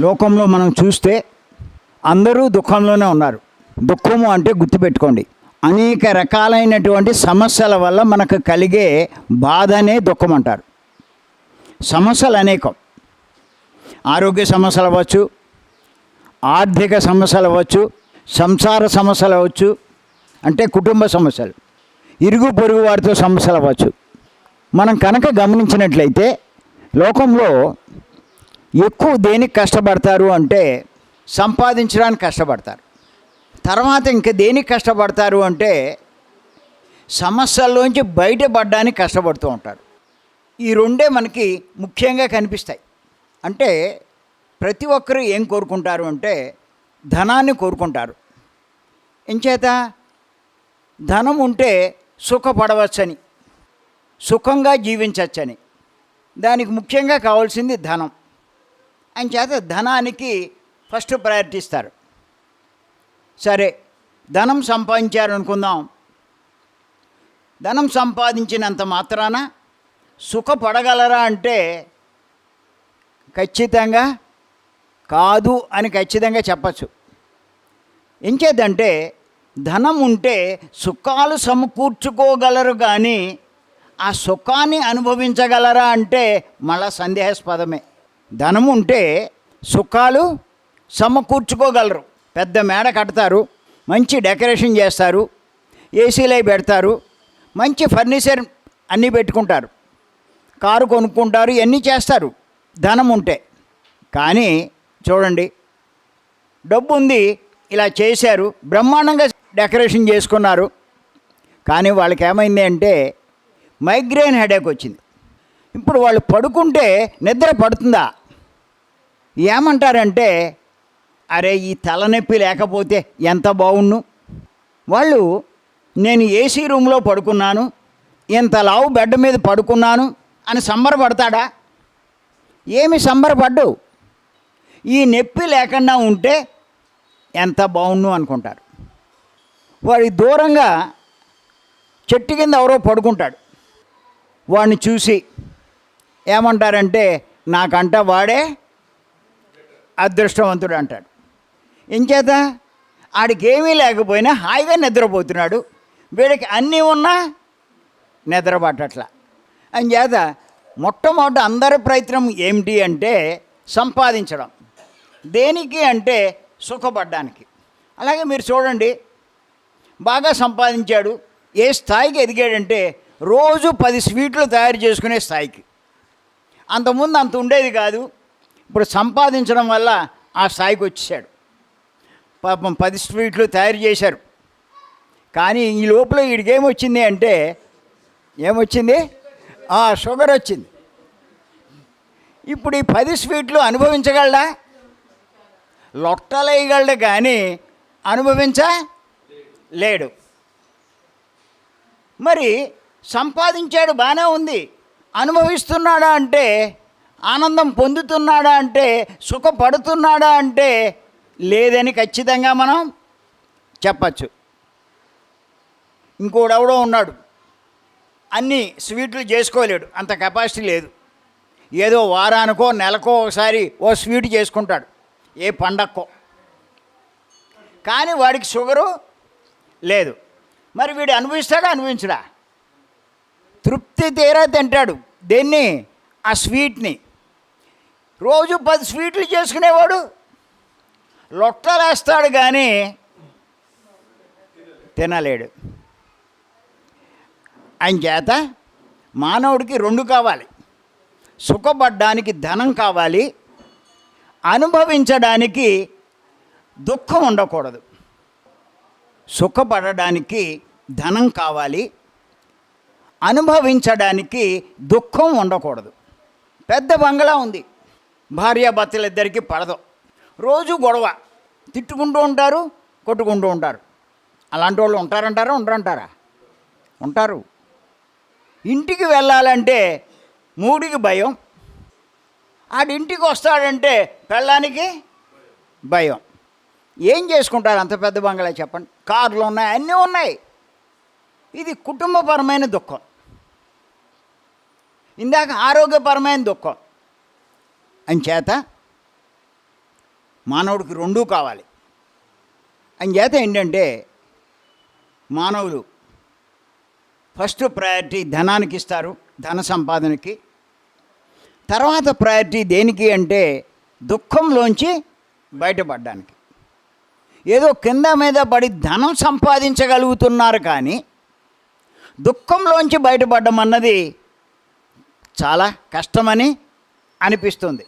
లోకంలో మనం చూస్తే అందరూ దుఃఖంలోనే ఉన్నారు. దుఃఖము అంటే గుర్తుపెట్టుకోండి. అనేక రకాలైనటువంటి సమస్యల వల్ల మనకు కలిగే బాధనే దుఃఖం అంటారు. సమస్యలు అనేకం. ఆరోగ్య సమస్యలు అవ్వచ్చు ఆర్థిక సమస్యలు అవ్వచ్చు సంసార సమస్యలు అవ్వచ్చు అంటే కుటుంబ సమస్యలు ఇరుగు పొరుగు వారితో సమస్యలు అవ్వచ్చు. మనం కనుక గమనించినట్లయితే లోకంలో ఎక్కువ దేనికి కష్టపడతారు అంటే సంపాదించడానికి కష్టపడతారు. తర్వాత ఇంక దేనికి కష్టపడతారు అంటే సమస్యల్లోంచి బయటపడడానికి కష్టపడుతూ ఉంటారు. ఈ రెండే మనకి ముఖ్యంగా కనిపిస్తాయి. అంటే ప్రతి ఒక్కరూ ఏం కోరుకుంటారు అంటే ధనాన్ని కోరుకుంటారు. ఎంచేత? ధనం ఉంటే సుఖపడవచ్చని సుఖంగా జీవించవచ్చని దానికి ముఖ్యంగా కావాల్సింది ధనం. అంచేత ధనానికి ఫస్ట్ ప్రయారిటీ ఇస్తారు. సరే ధనం సంపాదించారు అనుకుందాం ధనం సంపాదించినంత మాత్రాన సుఖపడగలరా అంటే ఖచ్చితంగా కాదు అని ఖచ్చితంగా చెప్పచ్చు. ఎంచేదంటే ధనం ఉంటే సుఖాలు సమకూర్చుకోగలరు కానీ ఆ సుఖాన్ని అనుభవించగలరా అంటే మళ్ళా సందేహాస్పదమే. ధనం ఉంటే సుఖాలు సమకూర్చుకోగలరు. పెద్ద మేడ కడతారు మంచి డెకరేషన్ చేస్తారు ఏసీలు అవి పెడతారు మంచి ఫర్నిచర్ అన్నీ పెట్టుకుంటారు. కారు కొనుక్కుంటారు ఇవన్నీ చేస్తారు. ధనం ఉంటే. కానీ చూడండి డబ్బు ఉంది ఇలా చేశారు బ్రహ్మాండంగా డెకరేషన్ చేసుకున్నారు. కానీ వాళ్ళకి ఏమైంది అంటే మైగ్రేన్ హెడేక్ వచ్చింది. ఇప్పుడు వాళ్ళు పడుకుంటే నిద్ర పడుతుందా? ఏమంటారంటే అరే ఈ తలనొప్పి లేకపోతే ఎంత బాగుండు వాళ్ళు నేను ఏసీ రూమ్లో పడుకున్నాను ఇంత లావు బెడ్ మీద పడుకున్నాను అని సంబరపడతాడా? ఏమి సంబరపడ్డు? ఈ నొప్పి లేకుండా ఉంటే ఎంత బాగుండు అనుకుంటారు. వాడి దూరంగా చెట్టు కింద ఎవరో పడుకుంటాడు. వాడిని చూసి ఏమంటారంటే నాకంట వాడే అదృష్టవంతుడు అంటాడు. ఇంచేత ఆడికి ఏమీ లేకపోయినా హాయిగా నిద్రపోతున్నాడు. వీడికి అన్నీ ఉన్నా నిద్రపట్టట్లా. అంచేత మొట్టమొదటి అందరి ప్రయత్నం ఏమిటి అంటే సంపాదించడం. దేనికి అంటే సుఖపడ్డానికి. అలాగే మీరు చూడండి బాగా సంపాదించాడు. ఏ స్థాయికి ఎదిగాడంటే రోజు పది స్వీట్లు తయారు చేసుకునే స్థాయికి. అంతకుముందు అంత ఉండేది కాదు. ఇప్పుడు సంపాదించడం వల్ల ఆ స్థాయికి వచ్చేసాడు పాపం పది స్వీట్లు తయారు చేశారు. కానీ ఈ లోపల వీడికి ఏమొచ్చింది అంటే ఏమొచ్చింది? ఆ షుగర్ వచ్చింది. ఇప్పుడు ఈ పది స్వీట్లు అనుభవించగలడా? లొట్టలేయగలడు కానీ అనుభవించ లేడు. మరి సంపాదించాడు బాగానే ఉంది. అనుభవిస్తున్నాడా అంటే ఆనందం పొందుతున్నాడా అంటే సుఖపడుతున్నాడా అంటే లేదని ఖచ్చితంగా మనం చెప్పచ్చు. ఇంకోడెవడో ఉన్నాడు. అన్ని స్వీట్లు చేసుకోలేడు. అంత కెపాసిటీ లేదు. ఏదో వారానికో నెలకో ఒకసారి ఓ స్వీట్ చేసుకుంటాడు. ఏ పండక్కో. కానీ వాడికి షుగరు లేదు. మరి వీడు అనుభవిస్తాడా అనుభవించడా? తృప్తి తీరా తింటాడు. దేన్ని? ఆ స్వీట్ని. రోజు పది స్వీట్లు చేసుకునేవాడు. లొట్టలేస్తాడు కానీ తినలేడు. ఆయన చేత మానవుడికి రెండు కావాలి. సుఖపడ్డానికి ధనం కావాలి. అనుభవించడానికి దుఃఖం ఉండకూడదు. సుఖపడడానికి ధనం కావాలి. అనుభవించడానికి దుఃఖం ఉండకూడదు. పెద్ద బంగళా ఉంది. భార్యాభర్తలిద్దరికీ పడదు. రోజు గొడవ. తిట్టుకుంటూ ఉంటారు కొట్టుకుంటూ ఉంటారు. అలాంటి వాళ్ళు ఉంటారంటారా ఉండరంటారా? ఉంటారు. ఇంటికి వెళ్ళాలంటే మూడికి భయం. ఆడింటికి వస్తాడంటే పెళ్ళానికి భయం. ఏం చేసుకుంటారు? అంత పెద్ద బంగ్లా చెప్పండి. కార్లు ఉన్నాయి అన్నీ ఉన్నాయి. ఇది కుటుంబపరమైన దుఃఖం. ఇందాక ఆరోగ్యపరమైన దుఃఖం. అంచేత మానవుడికి రెండూ కావాలి. అంచేత ఏంటంటే మానవులు ఫస్ట్ ప్రయారిటీ ధనానికి ఇస్తారు ధన సంపాదనకి. తర్వాత ప్రయారిటీ దేనికి అంటే దుఃఖంలోంచి బయటపడడానికి. ఏదో కింద మీద పడి ధనం సంపాదించగలుగుతున్నారు కానీ దుఃఖంలోంచి బయటపడడం అన్నది చాలా కష్టమని అనిపిస్తుంది.